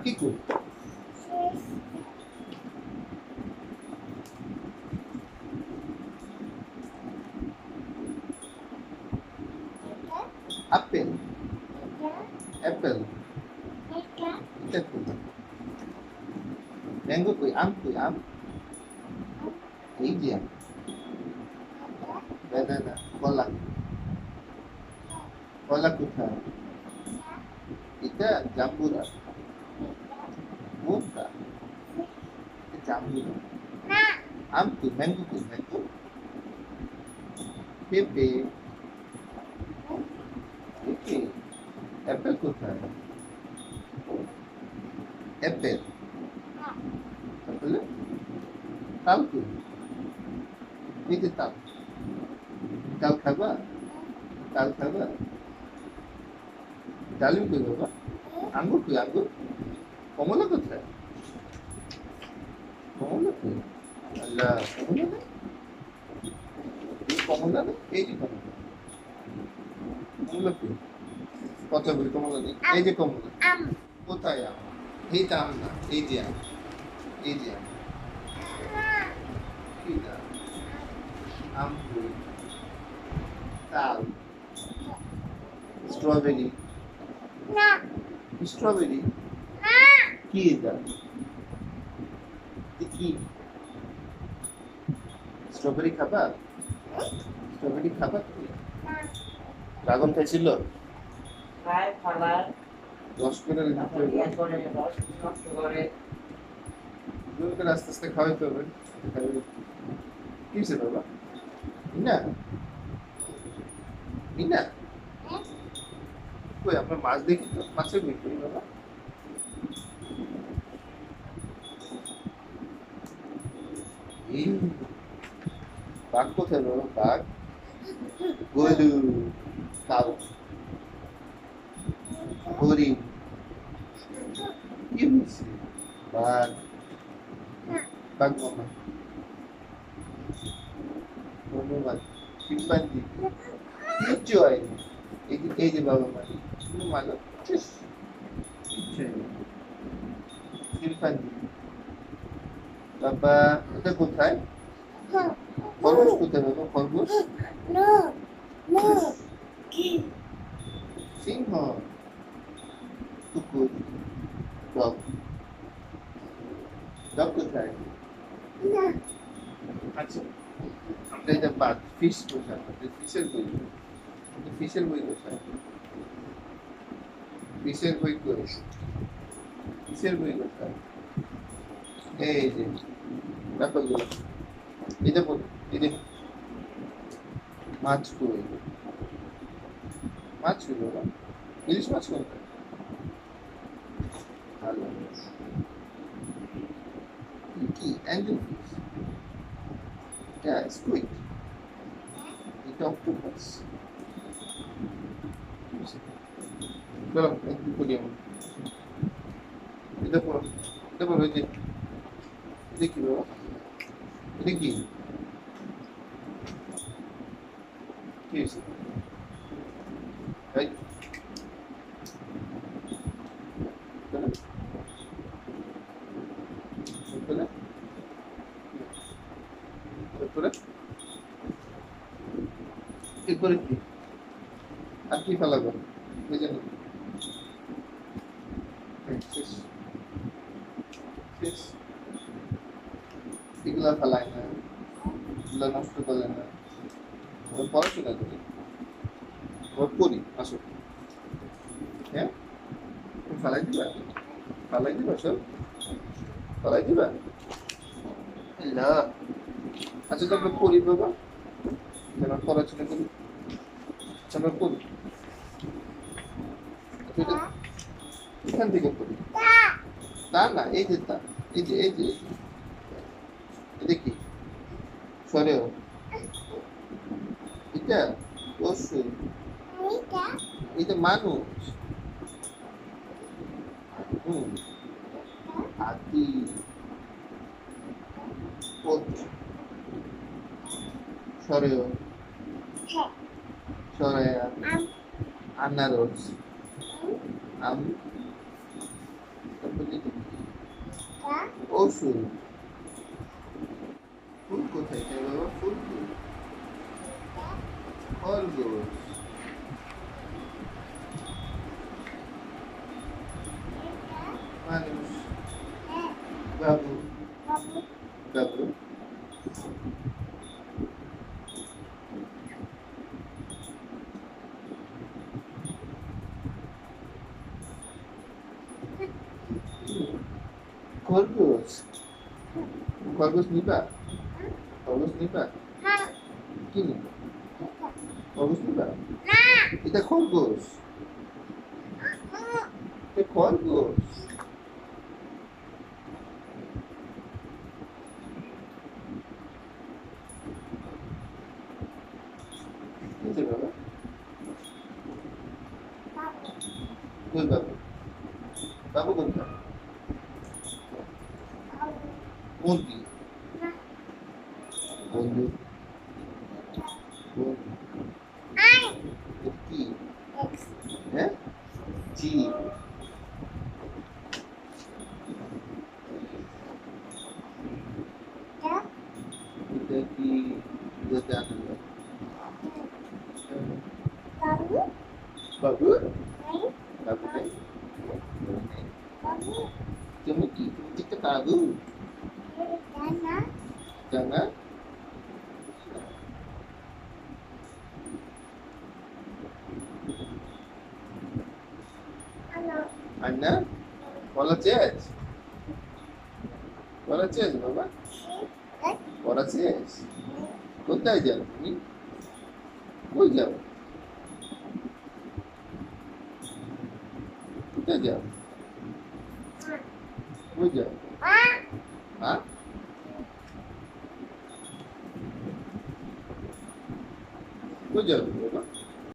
পাখি কই apple Apple এটা কই ম্যাঙ্গো কই আম কই আম এই যে আম বেদানা কলা কলা কোথায় এটা জাম্বুরা আম ম্যাঙ্গো কই ম্যাঙ্গো পেঁপে পেঁপে অ্যাপেল কোথায় অ্যাপেল তারপরে তাল কই এই যে তাল তাল খাবা তাল খাবা ডালিম কই বাবা আঙ্গুর কই আঙ্গুর কমলা কোথায় কমলা কই আল্লাহ। কমলা না? এই কমলা না? এই যে কমলা। কমলা কই কত বলি কমলা নেই এই যে কমলা। কোথায় আম? এইটা আম না এই যে আম। এই যে আম। এইটা আম কই তাল। স্ট্রবেরি। স্ট্রবেরি? কি এটা? কি? স্ট্রবেরি খাবা? স্ট্রবেরি খাবা তুমি? ড্রাগন খাইছিল? খায় ফালায় রস করে তারপর নষ্ট করে। করে আস্তে আস্তে খাওয়াইতে হবে। কি হয়েছে বাবা? মিনা? কই আপনার মাছ দেখি তো? মাছের বই কই বাবা। এই বাঘ কোথায় বাবা বাঘ গরু কাউ হরিণ কি হয়েছে বাঘ বাঘ মামা ধন্যবাদ কিচ্ছু হয়নি এই যে বাবা মানো কিচ্ছু হয়নি শিম্পাঞ্জি বাবা এটা কোথায়? খরগোশ কোথায় বাবা? খরগোশ? সিংহ। কুকুর। ডগ। ডগ কোথায়? আচ্ছা আমরা এটা বাদ ফিশ কোথায়? ফিশের বই। ফিশের বই কোথায়? ফিশের বই কই ফিশের বই কোথায়? এই যে ব্যাপারগুলো এটা বল এই যে, মাছ কই মাছ কই বাবা। ইলিশ মাছ কোথায় ভালো। কি? অ্যাঞ্জেল ফিশ এটা স্কুইড এটা অক্টোপাস চলো একটু করি আমরা এটা পড়ো এটা পড়ো এই যে। এটা কি এটা কি? কি হয়েছে? এই। চলো। চলো। এরপরে কি? আর কি ফেলাবো বুঝে নি শেষ। শেষ। এগুলা ফেলায় না এগুলা নষ্ট করে না। ওর পড়াশোনা করি। ওর পড়ি আসো। হ্যাঁ? ফেলাই দিবা? ফেলাই দিবা সব? ফেলাই দিবা? না। আচ্ছা তো আমরা পড়ি বাবা। আমরা পড়াশোনা করি। আচ্ছা আমরা এটা এখান থেকে পড়ি না না এই যে তা। এই যে এই যে। সরেও এটা অবশ্যই এটা? মানুষ। হুম। হাতি। সরেও সরাইয়া আনারস। আম। ওষুধ। ফুল কোথায় চাই বাবা ফুল ফুল খরগোশ মানুষ বাবু বাবু খরগোশ খরগোশ নিবা খরগোশ নিবা কি নিবা খরগোশ নিবা এটা খরগোশ এটা খরগোশ নিচে বাবা কই বাবু বাবু কোনটা কোনটি বন্ধু বন্ধু এটা কি হ্যাঁ জি এটা কি যেতে আসলে বাবু বাবু নেই তুমি কি তুমি ঠিক বাবু জানা আন্না বলা চেয়েছ বলা চেয়েছ বাবা বলা চেয়েছ কোথায় যাও তুমি কই যাও কোথায় যাও কই যাও হ্যাঁ কই যাও বাবা